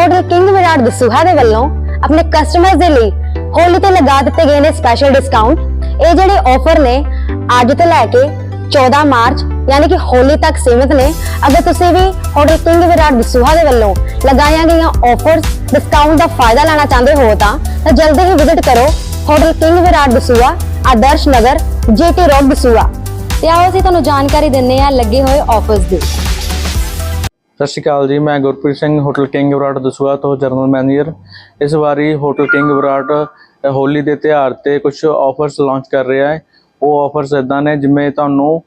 Hotel king Virat Dasuya ਦੇ ਵੱਲੋਂ ਆਪਣੇ ਕਸਟਮਰਸ ਦੇ ਲਈ ਹੋਲੀ ਤੇ ਲਗਾ ਦਿੱਤੇ ਗਏ ਨੇ ਸਪੈਸ਼ਲ ਡਿਸਕਾਊਂਟ ਇਹ ਜਿਹੜੇ ਆਫਰ ਨੇ, ਅੱਜ ਤੋਂ ਲੈ ਕੇ 14 ਮਾਰਚ, ਯਾਨੀ ਕਿ ਹੋਲੀ ਤੱਕ ਸੀਮਿਤ ਨੇ। ਅਗਰ ਤੁਸੀਂ ਵੀ ਹੋਟਲ ਕਿੰਗ ਵਿਰਾਟ ਦਸੂਹਾ ਦੇ ਵੱਲੋਂ ਲਗਾਈਆਂ ਗਈਆਂ ਆਫਰਸ ਡਿਸਕਾਊਂਟ ਦਾ ਫਾਇਦਾ ਲੈਣਾ ਚਾਹੁੰਦੇ ਹੋ ਤਾਂ ਤਾਂ ਜਲਦੀ ਹੀ ਵਿਜ਼ਿਟ ਕਰੋ hotel king Virat Dasuya Adarsh Nagar GT road Dasuya ਤੇ ਆਓ ਅਸੀਂ ਤੁਹਾਨੂੰ ਜਾਣਕਾਰੀ ਦਿੰਨੇ ਆ ਲੱਗੇ ਹੋਏ ਆਫਰਸ ਦੀ। ਸਤਿ ਸ਼੍ਰੀ ਅਕਾਲ ਜੀ, ਮੈਂ ਗੁਰਪ੍ਰੀਤ ਸਿੰਘ ਹੋਟਲ ਕਿੰਗ ਵਿਰਾਟ ਦਸੂਹਾ ਤੋਂ ਜਨਰਲ ਮੈਨੇਜਰ। ਇਸ ਵਾਰੀ ਹੋਟਲ ਕਿੰਗ ਵਿਰਾਟ ਹੋਲੀ ਦੇ ਤਿਉਹਾਰ ਤੇ ਕੁਝ ਆਫਰਸ ਲਾਂਚ ਕਰ ਰਿਹਾ ਹੈ। ਉਹ ਆਫਰਸ ਇਦਾਂ ਨੇ, ਜਿਵੇਂ ਤੁਹਾਨੂੰ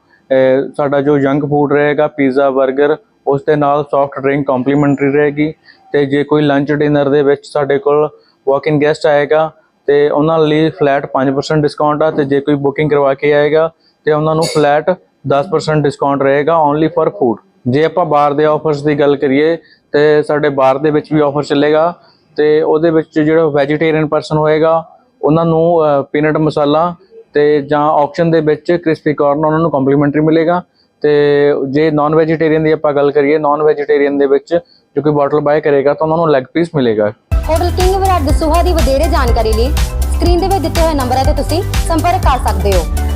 ਸਾਡਾ ਜੋ ਜੰਕ ਫੂਡ ਰਹੇਗਾ ਪੀਜ਼ਾ 버ਗਰ ਉਸ ਦੇ ਨਾਲ ਸੌਫਟ ਡਰਿੰਕ ਕੰਪਲੀਮੈਂਟਰੀ ਰਹੇਗੀ। ਤੇ ਜੇ ਕੋਈ ਲੰਚ ਡਿਨਰ ਦੇ ਵਿੱਚ ਸਾਡੇ ਕੋਲ ਵਾਕ ਇਨ ਗੈਸਟ ਆਏਗਾ, ਤੇ ਉਹਨਾਂ ਲਈ ਫਲੈਟ 5% ਡਿਸਕਾਊਂਟ ਆ, ਤੇ ਜੇ ਕੋਈ ਬੁਕਿੰਗ ਕਰਵਾ ਕੇ ਆਏਗਾ, ਤੇ ਉਹਨਾਂ ਨੂੰ ਫਲੈਟ 10% ਡਿਸਕਾਊਂਟ ਰਹੇਗਾ ਓਨਲੀ ਫॉर ਫੂਡ ਜੇ ਆਪਾਂ ਬਾਰ ਦੇ ਆਫਰਸ ਦੀ ਗੱਲ ਕਰੀਏ, ਤੇ ਸਾਡੇ ਬਾਰ ਦੇ ਵਿੱਚ ਵੀ ਆਫਰ ਚੱਲੇਗਾ, ਤੇ ਉਹਦੇ ਵਿੱਚ ਜਿਹੜਾ ਵੈਜੀਟੇਰੀਅਨ ਪਰਸਨ ਹੋਏਗਾ, ਉਹਨਾਂ ਨੂੰ ਪੀਨਟ ਮਸਾਲਾ ਤੇ ਜਾਂ ਆਕਸ਼ਨ ਦੇ ਵਿੱਚ ਕ੍ਰਿਸਪੀ ਕਾਰਨ ਉਹਨਾਂ ਨੂੰ ਕੰਪਲੀਮੈਂਟਰੀ ਮਿਲੇਗਾ। ਤੇ ਜੇ ਨਾਨ ਵੈਜੀਟੇਰੀਅਨ ਦੀ ਆਪਾਂ ਗੱਲ ਕਰੀਏ ਨਾਨ ਵੈਜੀਟੇਰੀਅਨ ਦੇ ਵਿੱਚ ਜੋ ਕੋਈ ਬੋਟਲ ਬਾਏ ਕਰੇਗਾ, ਤਾਂ ਉਹਨਾਂ ਨੂੰ ਲੈਗ ਪੀਸ ਮਿਲੇਗਾ। ਹੋਟਲ ਕਿੰਗ ਵਿਰਾਟ ਦਸੂਹਾ ਦੀ ਵਧੇਰੇ ਜਾਣਕਾਰੀ ਲਈ ਸਕਰੀਨ ਦੇ ਵਿੱਚ ਦਿੱਤੇ ਹੋਏ ਨੰਬਰਾਂ ਤੇ ਤੁਸੀਂ ਸੰਪਰਕ ਕਰ ਸਕਦੇ ਹੋ।